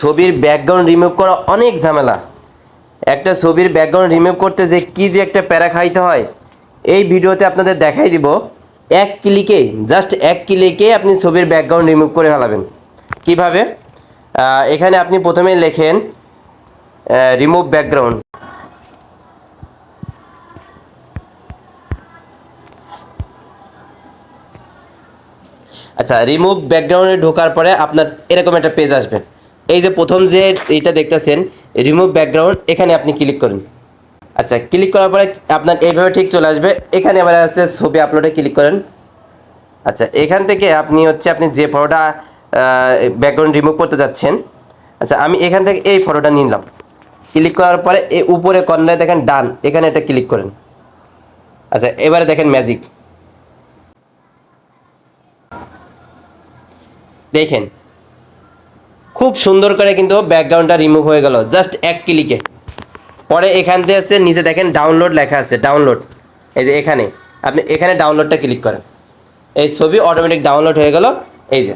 ছবির background remove করা অনেক ঝামেলা। একটা ছবির ব্যাকগ্রাউন্ড রিমুভ করতে যে কী যে একটা প্যারা খাইতে হয়, এই ভিডিওতে আপনাদের দেখাই দিব। এক ক্লিকে জাস্ট এক ক্লিকে আপনি ছবির ব্যাকগ্রাউন্ড রিমুভ করে ফেলাবেন। কীভাবে? এখানে আপনি প্রথমে লেখেন রিমুভ ব্যাকগ্রাউন্ড আচ্ছা রিমুভ ব্যাকগ্রাউন্ডে ঢোকার পরে আপনার এরকম একটা পেজ আসবে। এই যে প্রথম যে এটা দেখতেছেন রিমুভ ব্যাকগ্রাউন্ড এখানে আপনি ক্লিক করুন। আচ্ছা ক্লিক করার পরে আপনার এইভাবে ঠিক চলে আসবে। এখানে আবার আছে ছবি আপলোডে ক্লিক করেন। আচ্ছা এখান থেকে আপনি হচ্ছে আপনি যে ফটোটা ব্যাকগ্রাউন্ড রিমুভ করতে যাচ্ছেন আচ্ছা আমি এখান থেকে এই ফটোটা নিলাম। ক্লিক করার পরে এই উপরে কর্নারে দেখেন ডান এখানে এটা ক্লিক করেন। আচ্ছা এবারে দেখেন ম্যাজিক দেখেন খুব সুন্দর করে কিন্তু ব্যাকগ্রাউন্ডটা রিমুভ হয়ে গেল। জাস্ট এক ক্লিকে পরে এখান থেকে আসছে নিচে দেখেন ডাউনলোড লেখা আছে ডাউনলোড এই যে এখানে। আপনি এখানে ডাউনলোডটা ক্লিক করেন। এই ছবি অটোমেটিক ডাউনলোড হয়ে গেল। এই যে।